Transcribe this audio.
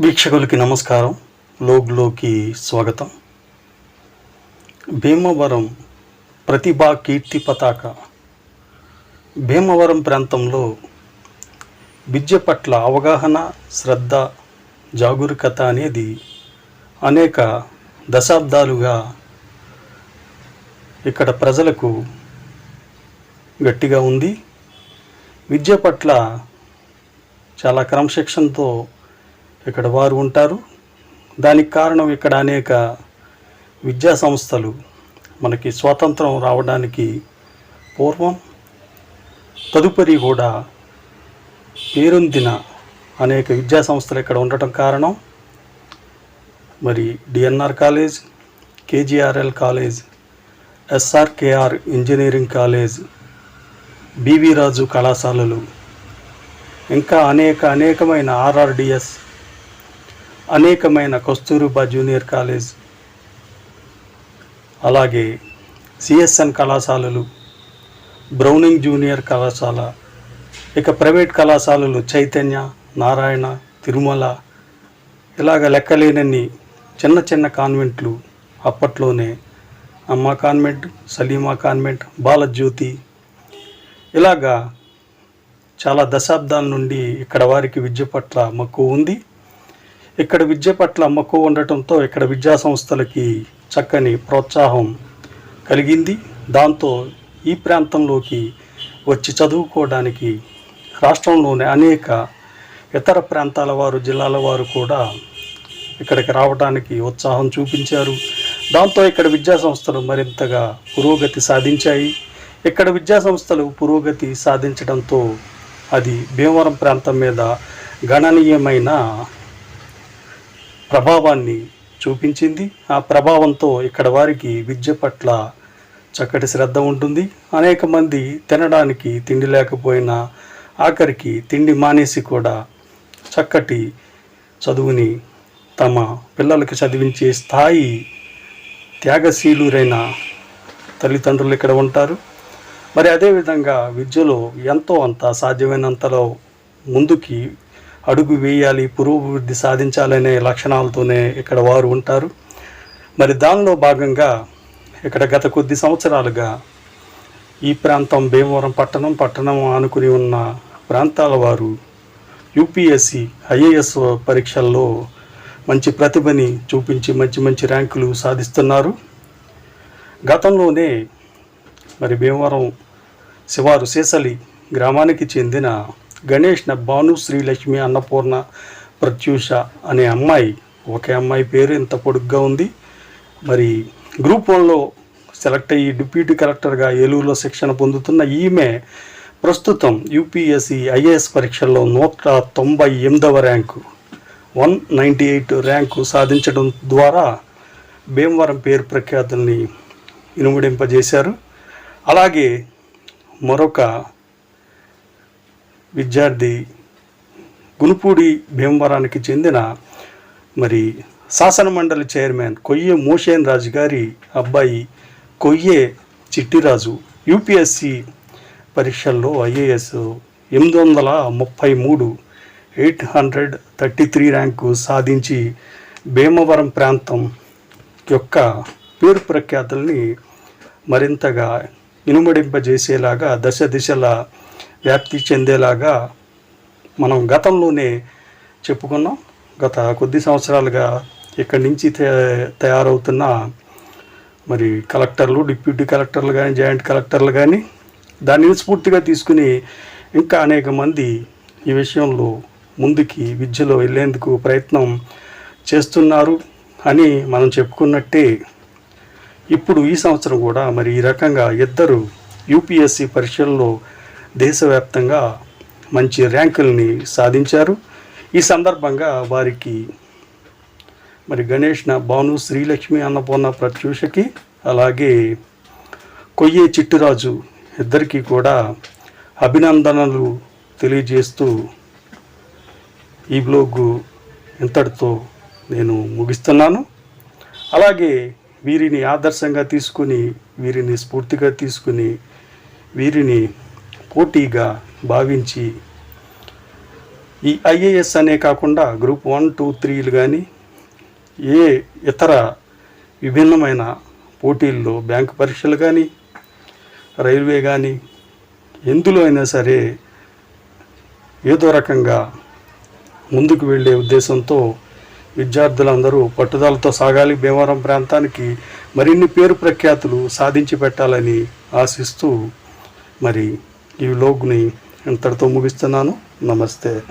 వీక్షకులకి నమస్కారం. లోగ్లోకి స్వాగతం. భీమవరం ప్రతిభా కీర్తి పతాక. భీమవరం ప్రాంతంలో విద్య పట్ల అవగాహన శ్రద్ధ జాగరూకత అనేది అనేక దశాబ్దాలుగా ఇక్కడ ప్రజలకు గట్టిగా ఉంది. విద్య పట్ల చాలా క్రమశిక్షణతో ఇక్కడ వారు ఉంటారు. దానికి కారణం ఇక్కడ అనేక విద్యా సంస్థలు మనకి స్వాతంత్రం రావడానికి పూర్వం తదుపరి కూడా పేరొందిన అనేక విద్యా సంస్థలు ఇక్కడ ఉండటం కారణం. మరి DNR college KGRL college SRKR engineering college BV Raju కళాశాలలు ఇంకా అనేక అనేకమైన ఆర్ఆర్డిఎస్ అనేకమైన కస్తూరిబా జూనియర్ కాలేజ్ అలాగే సిఎస్ఎన్ కళాశాలలు బ్రౌనింగ్ జూనియర్ కళాశాల ఇక ప్రైవేట్ కళాశాలలు చైతన్య నారాయణ తిరుమల ఇలాగ లెక్కలేనన్ని చిన్న చిన్న కాన్వెంట్లు అప్పట్లోనే అమ్మ కాన్వెంట్ సలీమా కాన్వెంట్ బాలజ్యోతి ఇలాగా చాలా దశాబ్దాల నుండి ఇక్కడ వారికి విద్య పట్ల మక్కువ ఉంది. ఇక్కడ విద్య పట్ల మక్కువ ఉండటంతో ఇక్కడ విద్యా సంస్థలకి చక్కని ప్రోత్సాహం కలిగింది. దాంతో ఈ ప్రాంతంలోకి వచ్చి చదువుకోవడానికి రాష్ట్రంలోని అనేక ఇతర ప్రాంతాల వారు జిల్లాల వారు కూడా ఇక్కడికి రావడానికి ఉత్సాహం చూపించారు. దాంతో ఇక్కడ విద్యా సంస్థలు మరింతగా పురోగతి సాధించాయి. ఇక్కడ విద్యా సంస్థలు పురోగతి సాధించడంతో అది భీమవరం ప్రాంతం మీద గణనీయమైన ప్రభావాన్ని చూపించింది. ఆ ప్రభావంతో ఇక్కడ వారికి విద్య పట్ల చక్కటి శ్రద్ధ ఉంటుంది. అనేక మంది తినడానికి తిండి లేకపోయినా ఆఖరికి తిండి మానేసి కూడా చక్కటి చదువుని తమ పిల్లలకి చదివించే స్థాయి త్యాగశీలురైన తల్లిదండ్రులు ఇక్కడ ఉంటారు. మరి అదేవిధంగా విద్యలో ఎంతో అంత సాధ్యమైనంతలో ముందుకి అడుగు వేయాలి పురోభివృద్ధి సాధించాలనే లక్షణాలతోనే ఇక్కడ వారు ఉంటారు. మరి దానిలో భాగంగా ఇక్కడ గత కొద్ది సంవత్సరాలుగా ఈ ప్రాంతం భీమవరం పట్టణం పట్టణం ఆనుకుని ఉన్న ప్రాంతాల వారు యూపీఎస్సి ఐఏఎస్ పరీక్షల్లో మంచి ప్రతిభని చూపించి మంచి మంచి ర్యాంకులు సాధిస్తున్నారు. గతంలోనే మరి భీమవరం శివారు సీసలి గ్రామానికి చెందిన గణేష్ న భాను శ్రీలక్ష్మి అన్నపూర్ణ ప్రత్యూష అనే అమ్మాయి. ఒకే అమ్మాయి పేరు ఇంత పొడుగ్గా ఉంది. మరి గ్రూప్ వన్లో సెలెక్ట్ అయ్యి డిప్యూటీ కలెక్టర్గా ఏలూరులో శిక్షణ పొందుతున్న ఈమె ప్రస్తుతం యూపీఎస్సి ఐఏఎస్ పరీక్షల్లో నూట తొంభై ఎనిమిదవ rank one ninety eight rank సాధించడం ద్వారా భీమవరం పేరు ప్రఖ్యాతుల్ని ఇనుమడింపజేశారు. అలాగే మరొక విద్యార్థి గునుపూడి భీమవరానికి చెందిన మరి శాసన మండలి చైర్మన్ కొయ్యే మోషేన్ రాజు గారి అబ్బాయి కొయ్యే చిట్టిరాజు యూపీఎస్సి పరీక్షల్లో ఐఏఎస్ ఎనిమిది వందల ముప్పై మూడు eight hundred thirty three rank సాధించి భీమవరం ప్రాంతం యొక్క పేరు ప్రఖ్యాతుల్ని మరింతగా ఇనుమడింపజేసేలాగా దశ దిశల వ్యాప్తి చెందేలాగా మనం గతంలోనే చెప్పుకున్నాం. గత కొద్ది సంవత్సరాలుగా ఇక్కడి నుంచి తయారవుతున్న మరి కలెక్టర్లు డిప్యూటీ కలెక్టర్లు కానీ జాయింట్ కలెక్టర్లు కానీ దానిని స్ఫూర్తిగా తీసుకుని ఇంకా అనేక మంది ఈ విషయంలో ముందుకి విద్యలో వెళ్ళేందుకు ప్రయత్నం చేస్తున్నారు అని మనం చెప్పుకున్నట్టే ఇప్పుడు ఈ సంవత్సరం కూడా మరి ఈ రకంగా ఇద్దరు యూపీఎస్సి పరీక్షల్లో దేశవ్యాప్తంగా మంచి ర్యాంకుల్ని సాధించారు. ఈ సందర్భంగా వారికి మరి గణేష్న భాను శ్రీలక్ష్మి అన్నపూర్ణ ప్రత్యూషకి అలాగే కొయ్యే చిట్టురాజు ఇద్దరికీ కూడా అభినందనలు తెలియజేస్తూ ఈ బ్లోగు ఇంతటితో నేను ముగిస్తున్నాను. అలాగే వీరిని ఆదర్శంగా తీసుకుని వీరిని స్ఫూర్తిగా తీసుకుని వీరిని పోటీగా భావించి ఈ ఐఏఎస్ అనే కాకుండా గ్రూప్ వన్ టూ త్రీలు కానీ ఏ ఇతర విభిన్నమైన పోటీల్లో బ్యాంకు పరీక్షలు కానీ రైల్వే కానీ ఎందులో అయినా సరే ఏదో రకంగా ముందుకు వెళ్ళే ఉద్దేశంతో విద్యార్థులందరూ పట్టుదలతో సాగాలి. భీమవరం ప్రాంతానికి మరిన్ని పేరు ప్రఖ్యాతులు సాధించి పెట్టాలని ఆశిస్తూ మరి ఈ వ్లోగ్ని ఇంతటితో ముగిస్తున్నాను. నమస్తే.